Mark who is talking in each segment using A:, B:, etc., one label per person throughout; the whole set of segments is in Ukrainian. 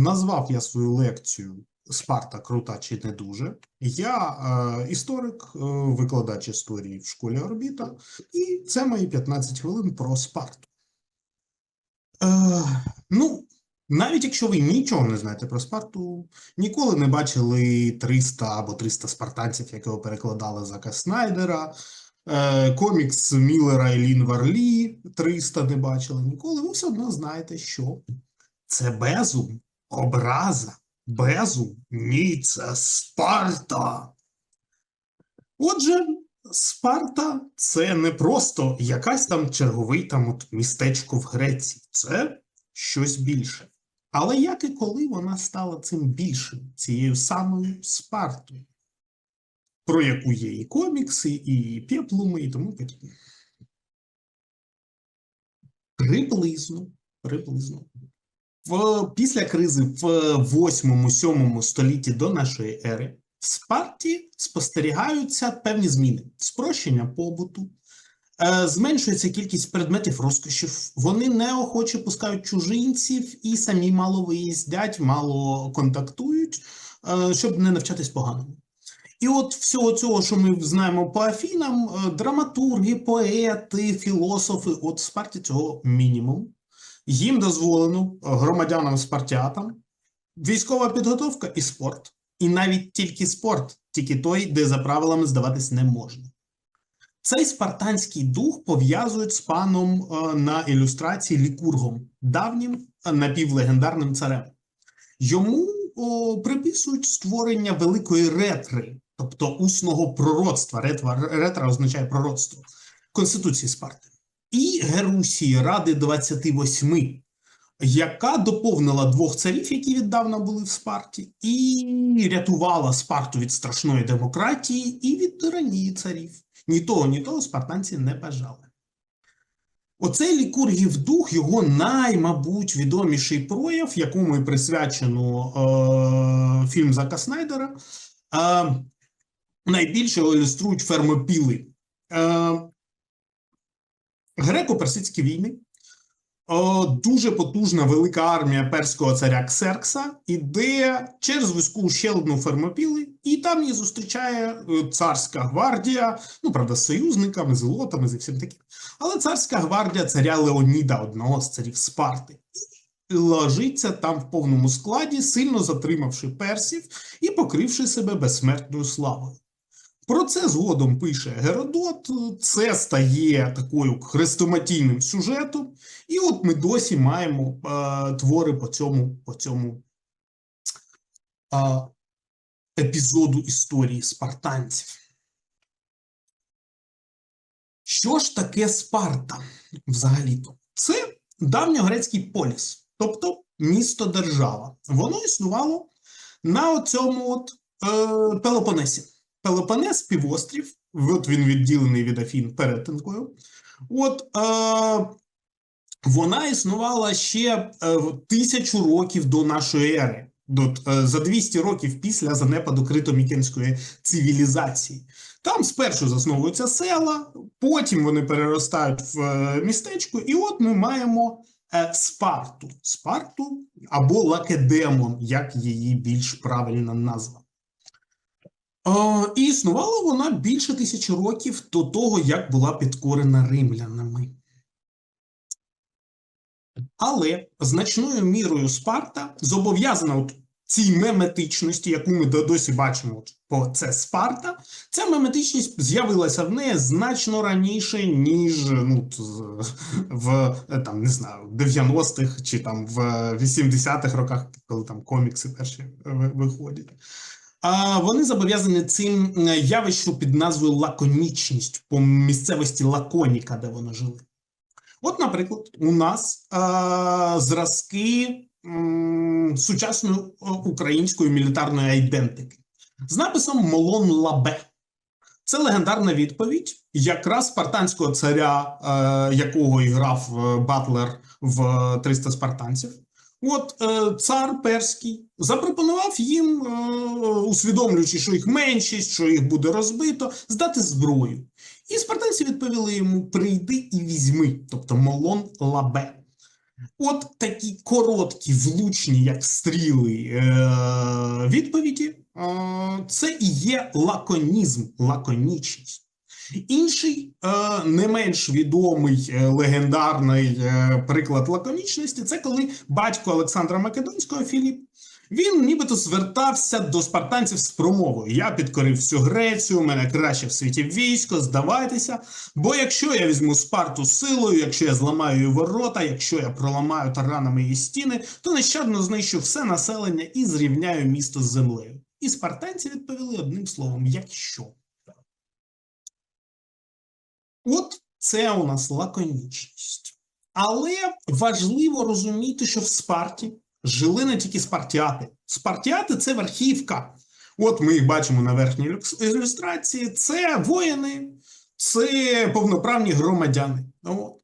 A: назвав я свою лекцію Спарта крута чи не дуже. Я е, історик, е, викладач історії в школі Орбіта, і це мої 15 хвилин про Спарту. Е, ну, навіть якщо ви нічого не знаєте про Спарту, ніколи не бачили 300 або 300 спартанців, якого перекладали Зака Снайдера, е, комікс Міллера і Лін Варлі 300 не бачили ніколи, ви все одно знаєте, що це безум, образа, безум, ні, це Спарта. Отже, Спарта це не просто якась там черговий там от містечко в Греції, це щось більше. Але як і коли вона стала цим більшим, цією самою Спартою, про яку є і комікси, і пеплуми, і тому подібне. Приблизно, приблизно. В, після кризи в 8-7 столітті до нашої ери в Спарті спостерігаються певні зміни: спрощення побуту, е, зменшується кількість предметів розкошів, вони неохоче пускають чужинців і самі мало виїздять, мало контактують, е, щоб не навчатись поганому. І от всього цього, що ми знаємо по Афінам, е, драматурги, поети, філософи, от в Спарті цього мінімум. Їм дозволено е, громадянам спартіатам військова підготовка і спорт. І навіть тільки спорт, тільки той, де за правилами здаватись не можна. Цей спартанський дух пов'язують з паном е, на ілюстрації Лікургом, давнім е, напівлегендарним царем. Йому о, приписують створення великої ретри, тобто усного пророцтва. Ретра, ретра означає пророцтво Конституції Спарти і Герусії Ради 28, яка доповнила двох царів, які віддавна були в Спарті, і рятувала Спарту від страшної демократії і від тиранії царів. Ні того, ні того спартанці не бажали. Оцей лікургів дух, його наймабуть відоміший прояв, якому і присвячено е, фільм Зака Снайдера, е, найбільше ілюструють фермопіли. Е, Греко-персидські війни. Дуже потужна велика армія перського царя Ксеркса іде через вузьку ущелину Фермопіли, і там її зустрічає е, царська гвардія, ну правда, з союзниками, з лотами, з всім таким. Але царська гвардія царя Леоніда, одного з царів Спарти, і ложиться там в повному складі, сильно затримавши персів і покривши себе безсмертною славою. Про це згодом пише Геродот, це стає такою хрестоматійним сюжетом, і от ми досі маємо е, твори по цьому, по цьому е, епізоду історії спартанців. Що ж таке Спарта взагалі-то? Це давньогрецький поліс, тобто місто-держава. Воно існувало на цьому от, е, Пелопонесі. Пелопонес півострів, от він відділений від Афін перетинкою. От е, вона існувала ще е, тисячу років до нашої ери, до, е, за 200 років після занепаду критомікенської цивілізації. Там спершу засновуються села, потім вони переростають в е, містечко, і от ми маємо е, Спарту. Спарту або Лакедемон, як її більш правильна назва. І існувала вона більше тисячі років до того, як була підкорена римлянами. Але значною мірою Спарта зобов'язана от цій меметичності, яку ми досі бачимо, от, по це Спарта. Ця меметичність з'явилася в неї значно раніше, ніж ну, в там, не знаю, 90-х чи там в 80-х роках, коли там комікси перші виходять. Вони зобов'язані цим е, явищу під назвою лаконічність по місцевості Лаконіка, де вони жили. От, наприклад, у нас а, зразки сучасної е, української мілітарної айдентики з написом Молон Лабе. Це легендарна відповідь якраз спартанського царя, е, якого і грав е, Батлер в е, 300 спартанців. От е, цар перський запропонував їм, е, усвідомлюючи, що їх меншість, що їх буде розбито, здати зброю. І спартанці відповіли йому: прийди і візьми, тобто молон лабе. От такі короткі, влучні, як стріли, е- відповіді, це і є лаконізм, лаконічність. Інший е, не менш відомий е, легендарний е, приклад лаконічності це коли батько Олександра Македонського Філіп він нібито звертався до спартанців з промовою: Я підкорив всю Грецію, у мене краще в світі військо, здавайтеся. Бо якщо я візьму Спарту силою, якщо я зламаю її ворота, якщо я проламаю таранами її стіни, то нещадно знищу все населення і зрівняю місто з землею. І спартанці відповіли одним словом: якщо. От це у нас лаконічність. Але важливо розуміти, що в Спарті жили не тільки спартіати. Спартіати це верхівка. От ми їх бачимо на верхній ілюс- ілюстрації. Це воїни, це повноправні громадяни. От.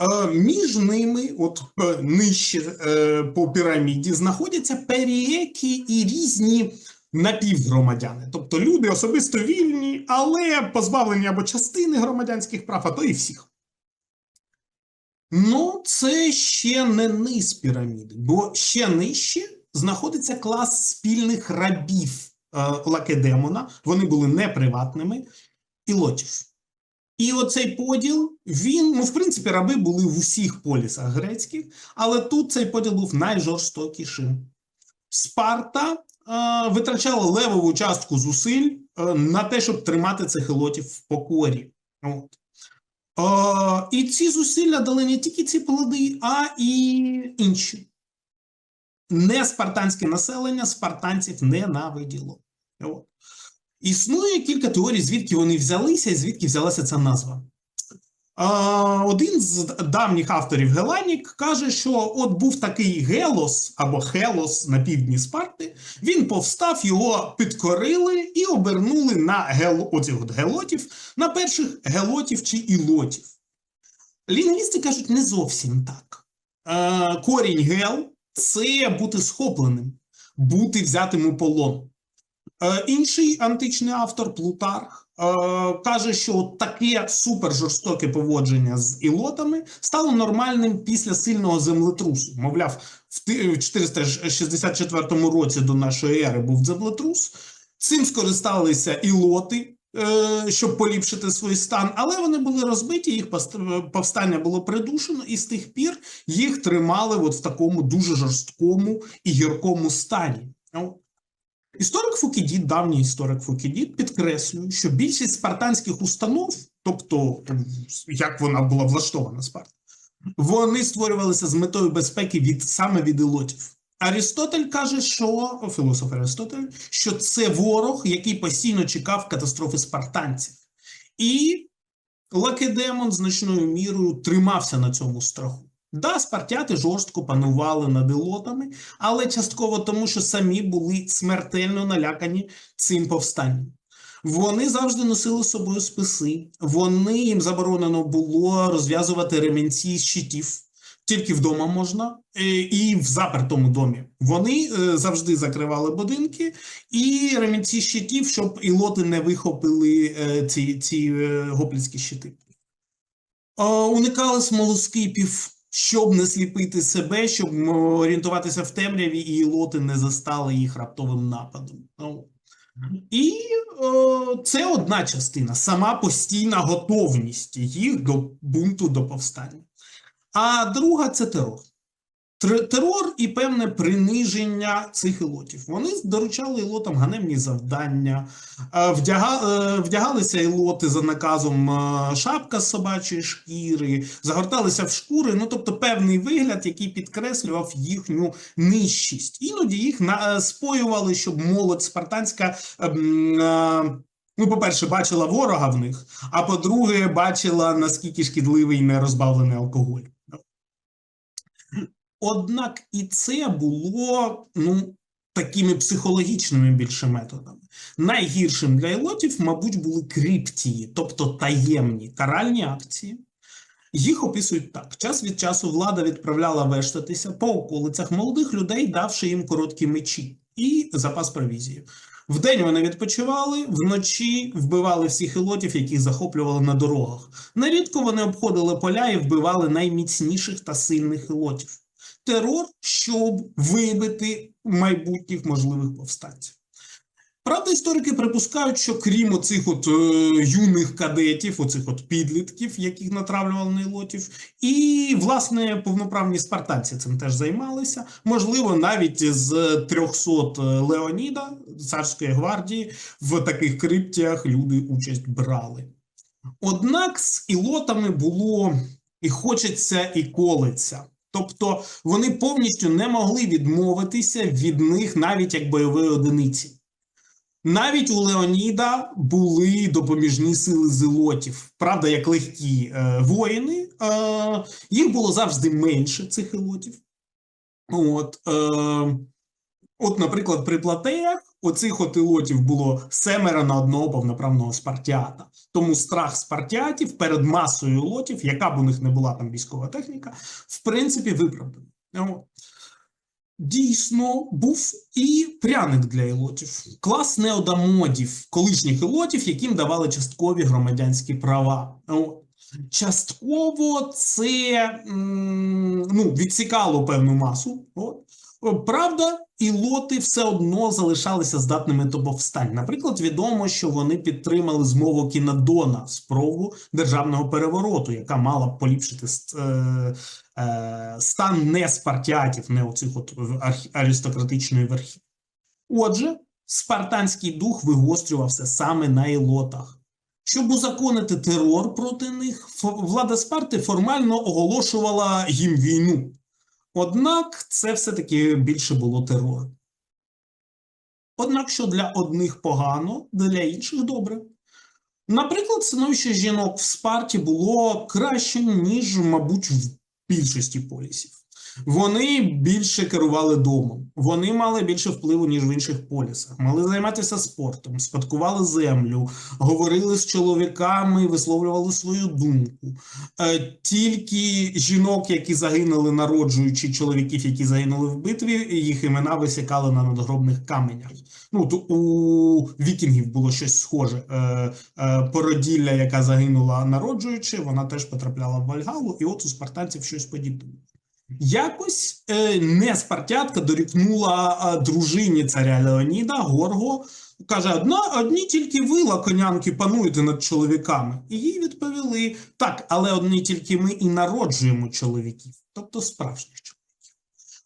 A: Е, Між ними, от е, нижче е, по піраміді, знаходяться періеки і різні напівгромадяни, тобто люди особисто вільні, але позбавлені або частини громадянських прав, а то і всіх. Ну, це ще не низ піраміди, бо ще нижче знаходиться клас спільних рабів е, Лакедемона. Вони були неприватними і лотів. І оцей поділ, він, ну, в принципі, раби були в усіх полісах грецьких, але тут цей поділ був найжорстокішим. Спарта витрачала левову частку зусиль е, на те, щоб тримати цих елотів в покорі. От. Е, і ці зусилля дали не тільки ці плоди, а і інші. Не спартанське населення спартанців ненавиділо. От. Існує кілька теорій, звідки вони взялися і звідки взялася ця назва. Один з давніх авторів Геланік каже, що от був такий Гелос або Хелос на півдні Спарти. Він повстав, його підкорили і обернули на гел... оцих от гелотів, на перших гелотів чи ілотів. Лінгвісти кажуть, не зовсім так. Е, корінь гел це бути схопленим, бути взятим у полон. Е, інший античний автор Плутарх каже, що таке супержорстоке поводження з ілотами стало нормальним після сильного землетрусу. Мовляв, в ти- в 464 році до нашої ери був землетрус. Цим скористалися ілоти, е, щоб поліпшити свій стан, але вони були розбиті, їх повстання було придушено, і з тих пір їх тримали от в такому дуже жорсткому і гіркому стані. От. Історик Фукідіт, давній історик Фукідіт, підкреслює, що більшість спартанських установ, тобто як вона була влаштована Спарта, вони створювалися з метою безпеки від саме від ілотів. Арістотель каже, що філософ Арістотель, що це ворог, який постійно чекав катастрофи спартанців, і Лакедемон значною мірою тримався на цьому страху. Да, спартяти жорстко панували над ілотами, але частково тому, що самі були смертельно налякані цим повстанням. Вони завжди носили з собою списи, вони їм заборонено було розв'язувати ремінці з щитів. Тільки вдома можна е, і в запертому домі. Вони е, завжди закривали будинки і ремінці щитів, щоб ілоти не вихопили е, ці, ці е, щити. Уникали смолоскипів, щоб не сліпити себе, щоб орієнтуватися в темряві, і лоти не застали їх раптовим нападом. Ну, І о, це одна частина, сама постійна готовність їх до бунту, до повстання. А друга це терор. Терор і певне приниження цих ілотів. Вони доручали ілотам ганебні завдання, е, е, вдягалися ілоти за наказом е, шапка з собачої шкіри, загорталися в шкури, ну тобто певний вигляд, який підкреслював їхню нижчість. Іноді їх споювали, щоб молодь спартанська. ем, Ну, по-перше, бачила ворога в них, а по-друге, бачила, наскільки шкідливий нерозбавлений алкоголь. Однак і це було ну, такими психологічними більше методами. Найгіршим для ілотів, мабуть, були криптії, тобто таємні каральні акції. Їх описують так: час від часу влада відправляла вештатися по околицях молодих людей, давши їм короткі мечі і запас провізії. Вдень вони відпочивали, вночі вбивали всіх ілотів, яких захоплювали на дорогах. Нерідко вони обходили поля і вбивали найміцніших та сильних ілотів. Терор, щоб вибити майбутніх можливих повстанців. Правда, історики припускають, що крім оцих от е, юних кадетів, оцих от підлітків, яких натравлювали на ілотів, і власне повноправні спартанці цим теж займалися. Можливо, навіть з 300 Леоніда царської гвардії в таких криптіях люди участь брали. Однак з ілотами було і хочеться, і колеться. Тобто вони повністю не могли відмовитися від них навіть як бойової одиниці. Навіть у Леоніда були допоміжні сили зелотів. Правда, як легкі е, воїни, е, їх було завжди менше цих ілотів. От, е, от, наприклад, при платеях оцих от ілотів було семеро на одного повноправного спартіата. Тому страх спартіатів перед масою ілотів, яка б у них не була там військова техніка, в принципі, виправдана. От. Дійсно, був і пряник для ілотів, клас неодамодів, колишніх ілотів, яким давали часткові громадянські права. Частково це ну, відсікало певну масу. От. Правда, ілоти все одно залишалися здатними до повстань. Наприклад, відомо, що вони підтримали змову Кінадона спробу державного перевороту, яка мала б поліпшити е, е, стан не спартіатів, не оцих от аристократичної верхів. Отже, спартанський дух вигострювався саме на ілотах. Щоб узаконити терор проти них, влада Спарти формально оголошувала їм війну. Однак це все-таки більше було терор. Однак, що для одних погано, для інших добре. Наприклад, становище жінок в Спарті було кращим, ніж, мабуть, в більшості полісів. Вони більше керували домом, вони мали більше впливу, ніж в інших полісах, мали займатися спортом, спадкували землю, говорили з чоловіками, висловлювали свою думку. Е, тільки жінок, які загинули, народжуючи чоловіків, які загинули в битві, їх імена висякали на надгробних каменях. Ну у вікінгів було щось схоже. Е, е, породілля, яка загинула народжуючи, вона теж потрапляла в Вальгалу, і от у спартанців щось подібне. Якось е, не спартятка дорікнула е, дружині царя Леоніда Горго. Каже: одна, одні тільки ви, лаконянки, пануєте над чоловіками. І їй відповіли: так, але одні тільки ми і народжуємо чоловіків, тобто справжніх чоловіків.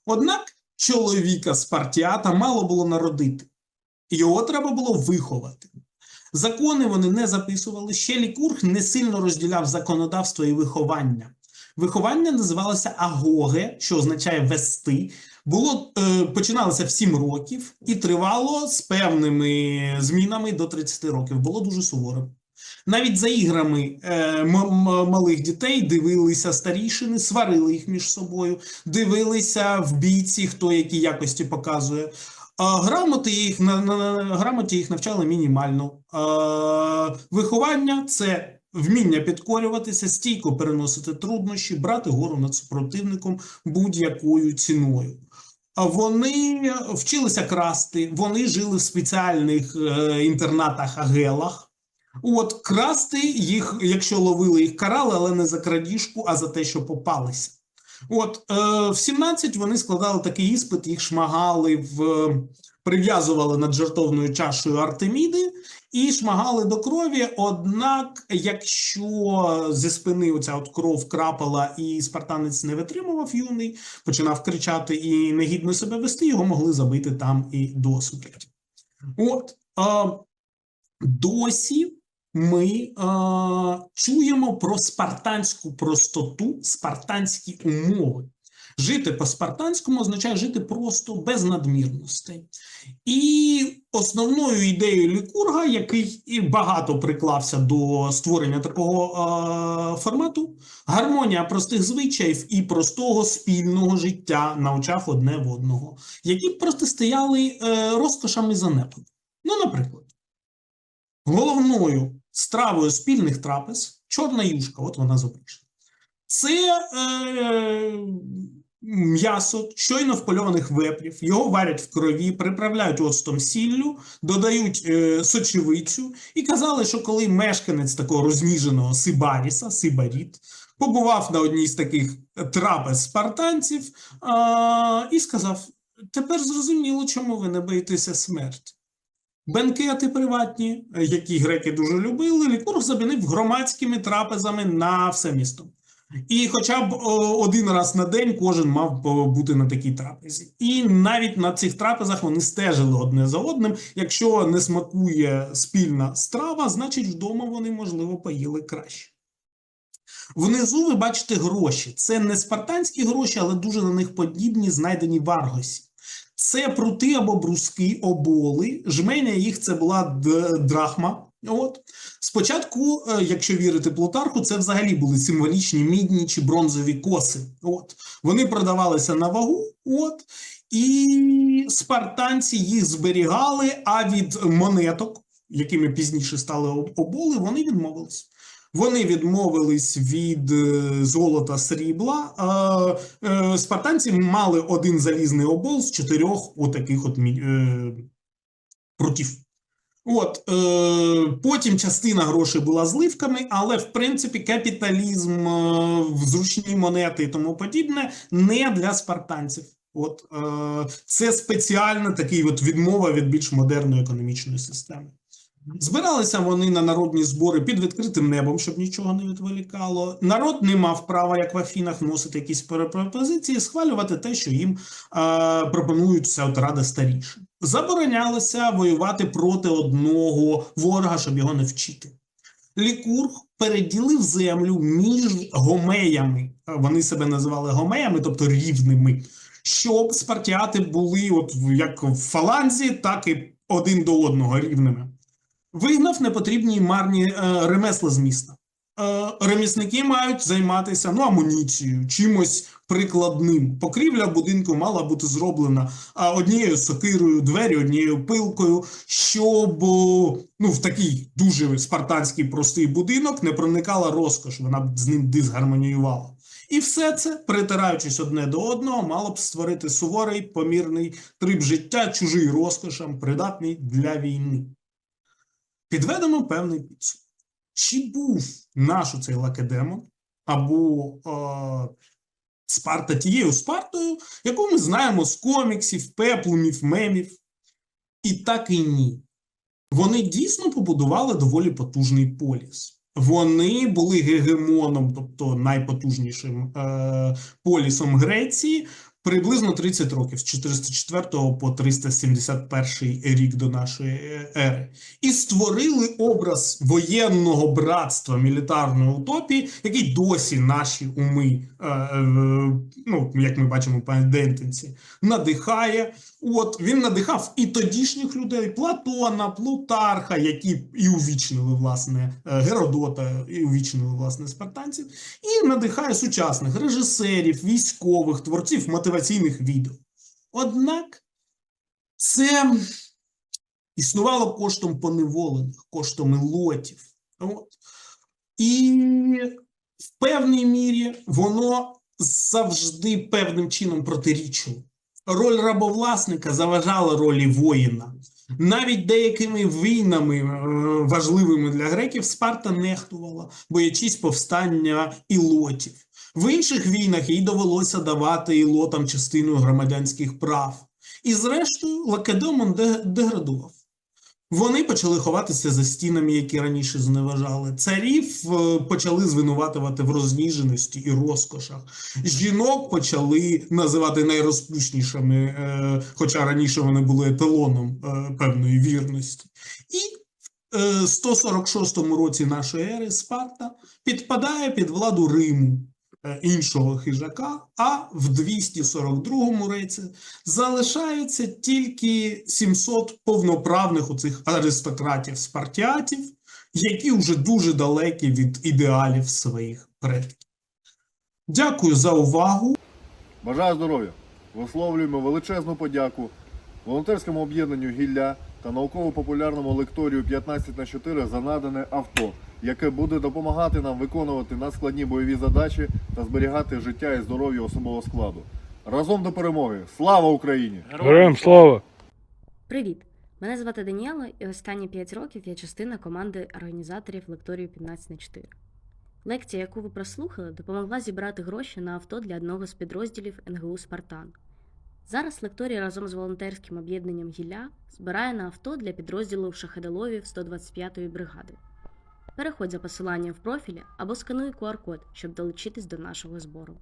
A: Однак чоловіка Спартіата мало було народити, його треба було виховати. Закони вони не записували. Ще Лікург не сильно розділяв законодавство і виховання. Виховання називалося агоге, що означає вести. Було е, починалося в 7 років і тривало з певними змінами до 30 років. Було дуже суворо. Навіть за іграми е, малих дітей дивилися старішини, сварили їх між собою, дивилися в бійці, хто які якості показує. А грамоти їх на, на грамоті їх навчали мінімально. А, виховання це вміння підкорюватися, стійко переносити труднощі, брати гору над супротивником будь-якою ціною. Вони вчилися красти, вони жили в спеціальних е, інтернатах агелах. От красти їх, якщо ловили їх карали, але не за крадіжку, а за те, що попалися. От е, в 17 вони складали такий іспит, їх шмагали в прив'язували над жертовною чашею Артеміди і шмагали до крові. Однак, якщо зі спини оця от кров крапала, і спартанець не витримував юний, починав кричати і негідно себе вести, його могли забити там і до смерті. От е, досі. Ми е, чуємо про спартанську простоту, спартанські умови. Жити по-спартанському означає жити просто без надмірностей. І основною ідеєю Лікурга, який і багато приклався до створення такого е, формату, гармонія простих звичаїв і простого спільного життя на очах одне в одного, які протистояли е, розкошам і занепаду. Ну, наприклад, головною стравою спільних трапез чорна юшка, от вона зображена. Це е, м'ясо щойно впольованих вепрів, його варять в крові, приправляють оцтом сіллю, додають е, сочевицю і казали, що коли мешканець такого розніженого Сибаріса, Сибаріт, побував на одній з таких трапез спартанців а, і сказав: тепер зрозуміло, чому ви не боїтеся смерті. Бенкети приватні, які греки дуже любили, Лікург замінив громадськими трапезами на все місто. І хоча б один раз на день кожен мав бути на такій трапезі. І навіть на цих трапезах вони стежили одне за одним. Якщо не смакує спільна страва, значить вдома вони, можливо, поїли краще. Внизу ви бачите гроші. Це не спартанські гроші, але дуже на них подібні, знайдені в Аргосі. Це прути або бруски, оболи. Жменя їх це була драхма. От спочатку, е, якщо вірити Плутарху, це взагалі були символічні мідні чи бронзові коси. От вони продавалися на вагу. От і спартанці їх зберігали. А від монеток, якими пізніше стали оболи, вони відмовились. Вони відмовились від е, золота срібла. Е, спартанці мали один залізний обол з чотирьох отаких от прутів. От е, потім частина грошей була зливками, але в принципі капіталізм, е, зручні монети і тому подібне не для спартанців. От е, це спеціальна такий от відмова від більш модерної економічної системи. Збиралися вони на народні збори під відкритим небом, щоб нічого не відволікало. Народ не мав права, як в Афінах, вносити якісь пропозиції, схвалювати те, що їм е, пропонуються от ради старіші. Заборонялося воювати проти одного ворога, щоб його не вчити. Лікург переділив землю між гомеями. Вони себе називали гомеями, тобто рівними, щоб спартіати були от як в фаланзі, так і один до одного рівними. Вигнав непотрібні марні е, ремесла з міста. Е, ремісники мають займатися ну, амуніцією, чимось прикладним. Покрівля будинку мала бути зроблена однією сокирою, двері однією пилкою, щоб ну, в такий дуже спартанський простий будинок не проникала розкош, вона б з ним дисгармоніювала. І все це, притираючись одне до одного, мало б створити суворий, помірний триб життя, чужий розкошам, придатний для війни. Підведемо певний підсумок. Чи був наш оцей лакедемон або е, Спарта тією Спартою, яку ми знаємо з коміксів, пеплумів, мемів? І так і ні. Вони дійсно побудували доволі потужний поліс. Вони були гегемоном, тобто найпотужнішим е, полісом Греції, приблизно 30 років з 404 по 371 рік до нашої е, ери, і створили образ воєнного братства мілітарної утопії, який досі наші уми, е, е, ну як ми бачимо по Дентинці, надихає. От він надихав і тодішніх людей Платона, Плутарха, які і увічнили власне е, Геродота, і увічнили власне спартанців, і надихає сучасних режисерів, військових, творців мотиваційних відео. Однак це існувало коштом поневолених, коштом лотів. От. І в певній мірі воно завжди певним чином протирічило. Роль рабовласника заважала ролі воїна. Навіть деякими війнами е, важливими для греків Спарта нехтувала, боячись повстання ілотів. В інших війнах їй довелося давати ілотам частину громадянських прав. І зрештою Лакедемон деградував. Вони почали ховатися за стінами, які раніше зневажали. Царів е, почали звинуватувати в розніженості і розкошах. Жінок почали називати найрозпушнішими, е, хоча раніше вони були еталоном е, певної вірності. І в е, 146 році нашої ери Спарта підпадає під владу Риму, іншого хижака, а в 242 році залишається тільки 700 повноправних оцих аристократів спартіатів, які вже дуже далекі від ідеалів своїх предків. Дякую за увагу.
B: Бажаю здоров'я! Висловлюємо величезну подяку волонтерському об'єднанню Гілля та науково-популярному лекторію 15 на 4 за надане авто, яке буде допомагати нам виконувати надскладні бойові задачі та зберігати життя і здоров'я особового складу. Разом до перемоги! Слава Україні!
C: Героям слава!
D: Привіт! Мене звати Даніела, і останні 5 років я частина команди організаторів лекторію 15 на 4. Лекція, яку ви прослухали, допомогла зібрати гроші на авто для одного з підрозділів НГУ Спартан. Зараз лекторія разом з волонтерським об'єднанням Гілля збирає на авто для підрозділу Шахедаловів 125-ї бригади. Переходь за посиланням в профілі або скануй QR-код, щоб долучитись до нашого збору.